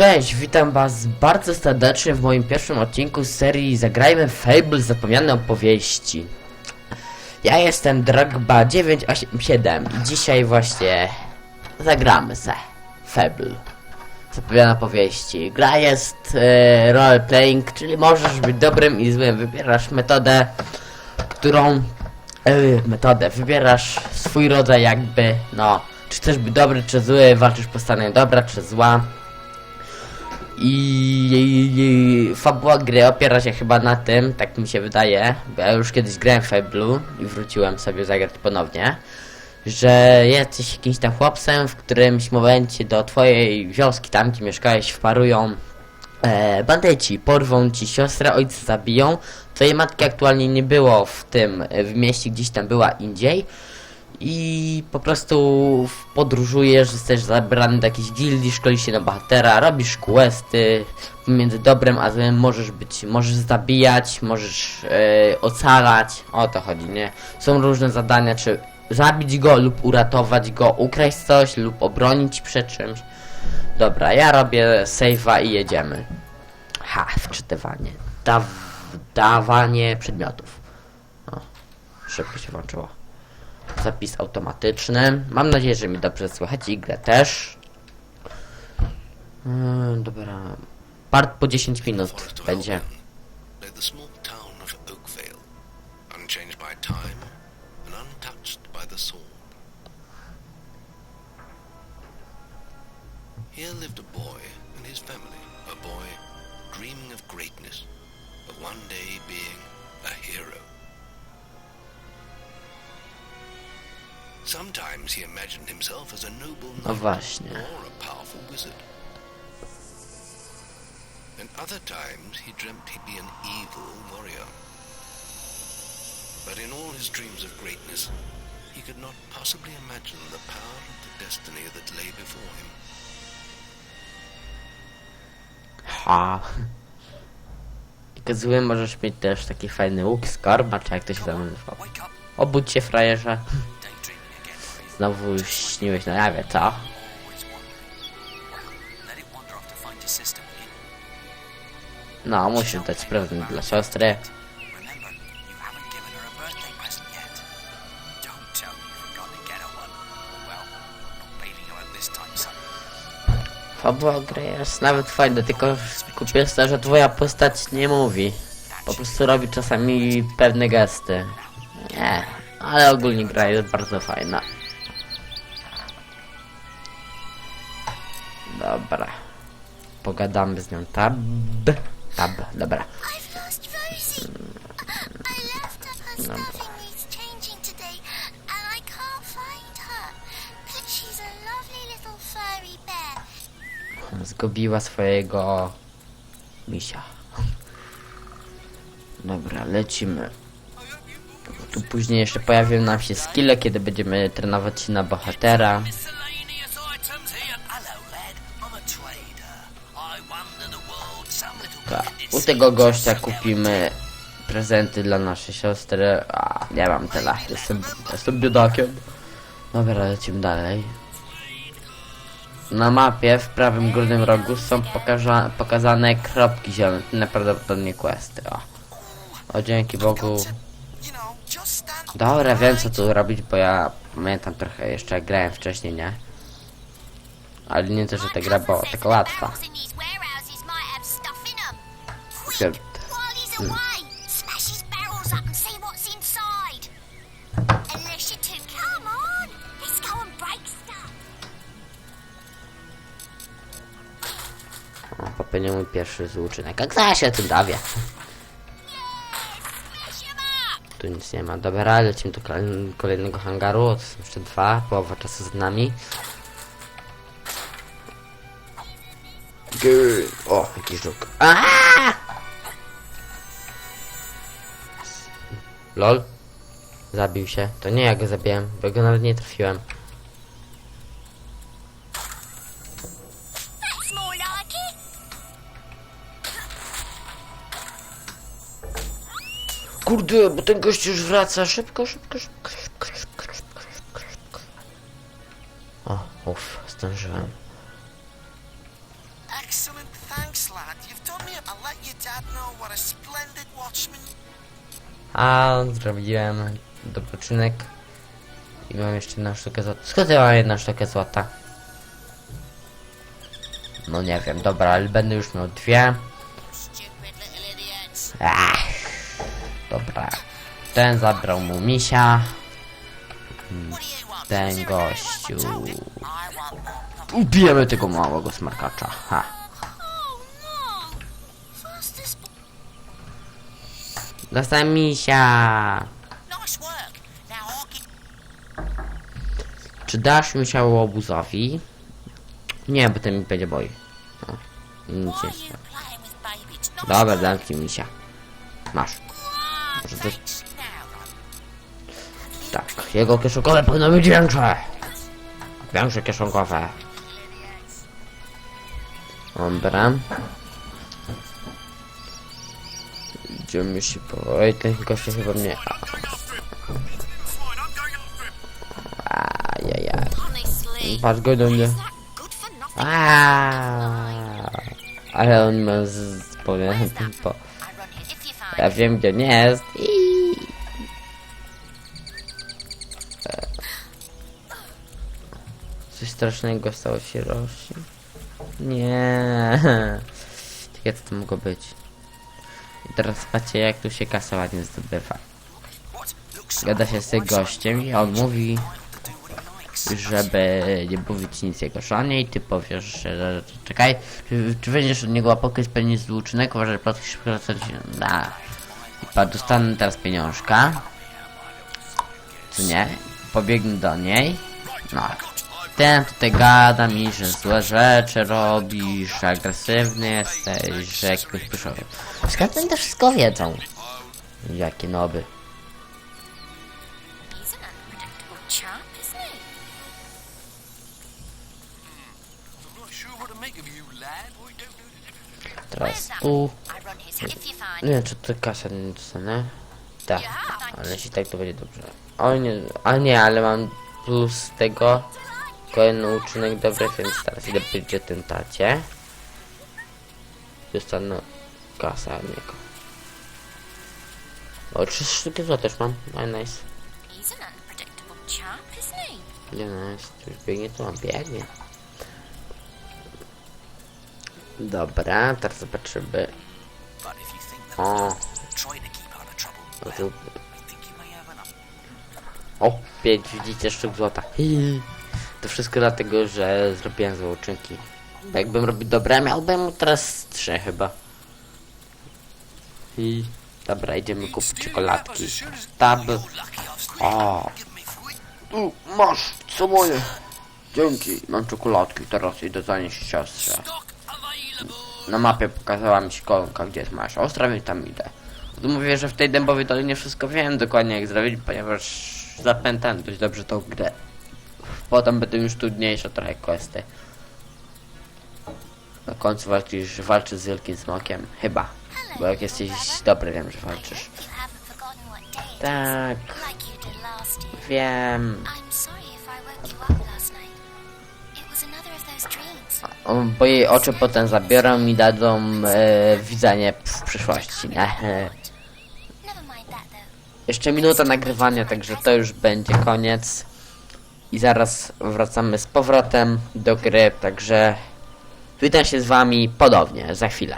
Cześć, witam was bardzo serdecznie w moim pierwszym odcinku z serii Zagrajmy Fable Zapomniane opowieści. Ja jestem Drogba987 i dzisiaj właśnie zagramy se Fable. Zapomniane opowieści. Gra jest e, role playing, czyli możesz być dobrym i złym. Wybierasz metodę, którą e, metodę, wybierasz swój rodzaj jakby, no, czy chcesz być dobry czy zły, walczysz po stronie dobra czy zła. I, i, i fabuła gry opiera się chyba na tym, tak mi się wydaje, bo ja już kiedyś grałem w Fablu i wróciłem sobie zagrać ponownie, że jesteś jakimś tam chłopcem, w którymś momencie do twojej wioski tam, gdzie mieszkałeś, wparują e, bandyci, porwą ci siostrę, ojca zabiją, twojej matki aktualnie nie było w tym, w mieście, gdzieś tam była indziej, i po prostu podróżujesz, jesteś zabrany do jakiejś gildii, szkolisz się na bohatera, robisz questy, między dobrem a złem możesz być, możesz zabijać, możesz e, ocalać, o to chodzi, nie? Są różne zadania, czy zabić go lub uratować go, ukraść coś lub obronić przed czymś. Dobra, ja robię save'a i jedziemy. Ha, wczytywanie. Daw dawanie przedmiotów. O, szybko się włączyło zapis automatyczny. Mam nadzieję, że mi dobrze słychać i grę też. Yy, dobra. Part po 10 minut będzie. Here lived a boy and his family, a boy dreaming of greatness, of one day being a hero. No właśnie. or a powerful wizard. And other times he dreamt he'd be an evil warrior. But in all his dreams of greatness, he could not possibly imagine the power of the destiny that lay before him. Ha. Tylko zły możesz mieć też taki fajny łuk, skarba, czy jak to się tam nazywa. Obudź się frajerze. Znowu śniłeś na jawie, co? No, musisz dać prezent dla siostry. Fabuła gry jest nawet fajna, tylko kupię to, że twoja postać nie mówi. Po prostu robi czasami pewne gesty. Nie, ale ogólnie gra jest bardzo fajna. Dobra. Pogadamy z nią. Tab. Tab, dobra. I've lost Rosie. I left her because nothing needs changing today, and I can't find her. But she's a lovely little furry bear. Zgubiła swojego misia. Dobra, lecimy. Tu później jeszcze pojawią nam się skille, kiedy będziemy trenować się na bohatera. U tego gościa kupimy prezenty dla naszej siostry. A, nie mam tyle. Jestem, jestem biedakiem. Dobra, lecimy dalej. Na mapie w prawym górnym rogu są pokaza pokazane kropki zielone. To Najprawdopodobniej questy. O. o, dzięki Bogu. Dobra, wiem co tu robić, bo ja pamiętam trochę jeszcze jak grałem wcześniej, nie? Ale nie to, że ta gra była taka łatwa. Good. stuff. O, popełniłem mój pierwszy zły uczynek. Jak zaś się tym up. Tu nic nie ma. Dobra, lecimy do kol- kolejnego hangaru. To są jeszcze dwa. Połowa czasu z nami. Gry. O, jakiś żuk. Aaaa! Lol. Zabił się. To nie ja go zabiłem, bo go nawet nie trafiłem. Kurde, bo ten gość już wraca. Szybko, szybko, szybko, szybko, szybko, szybko, szybko, szybko. O, uff. A zrobiłem dopoczynek. I mam jeszcze jedną sztukę złota. Skąd ja mam jedną sztukę złota? No nie wiem, dobra, ale będę już miał dwie. Ach, dobra. Ten zabrał mu misia. Ten gościu. Ubijemy tego małego smarkacza. Ha. Dostałem misia. Czy dasz misia łobuzowi? Nie, bo ten mi będzie boi. No. Nic not Dobra, dam ci misia. Masz. Może to... Tak, jego kieszonkowe powinno być większe. Większe kieszonkowe. Dobra. Idziemy po... Oj, ten gościu chyba mnie... Ajajaj. Patrz go do mnie. Aaaa. Ale on ma z... powiem... Po... I run it if you find Ja wiem gdzie nie jest. I... Coś strasznego stało się Rosi. Nie. Co to mogło być. Teraz patrzcie jak tu się kasa ładnie zdobywa. Gada się z tym gościem i on mówi, żeby nie mówić nic jego żonie i ty powiesz, że czekaj, czy, czy będziesz od niego penis z łucznego, uważaj, że płacisz wracać na... I pa, dostanę teraz pieniążka. Co nie? Pobiegnę do niej. No. Ten tutaj gada mi, że złe rzeczy robisz, że agresywny jesteś, że jakimś pyszowym. Skąd oni to wszystko wiedzą? Jakie noby. Teraz tu. Nie wiem, czy to kasa nie. Tak, ale jeśli tak to będzie dobrze. O nie, a nie, ale mam plus tego kolejny uczynek dobry, więc teraz idę będzie tym tacie. Dostanę kasę od niego. O, trzy sztuki złota też mam. No nice. Nie nice, już biegnie, to mam biegnie. Dobra, teraz zobaczymy. O. O, 5 widzicie sztuk złota. Hi. To wszystko dlatego, że zrobiłem złe uczynki. Jakbym robił dobre, miałbym teraz 3 chyba. I dobra, idziemy kupić czekoladki. Tab. O, tu masz, co moje. Dzięki, mam czekoladki, teraz idę zanieść siostrze. Na mapie pokazała mi się kolonka, gdzie jest moja siostra, więc tam idę. Mówię, że w tej dębowej dolinie wszystko wiem dokładnie jak zrobić, ponieważ zapętałem dość dobrze tą grę. Potem będą już trudniejsze trochę questy. Na końcu walczysz, walczysz z wielkim smokiem. Chyba. Bo jak jesteś dobry, wiem, że walczysz. Tak, wiem. Bo jej oczy potem zabiorą i dadzą e, widzenie w przyszłości, though. Jeszcze minuta nagrywania, także to już będzie koniec. I zaraz wracamy z powrotem do gry, także witam się z wami podobnie za chwilę.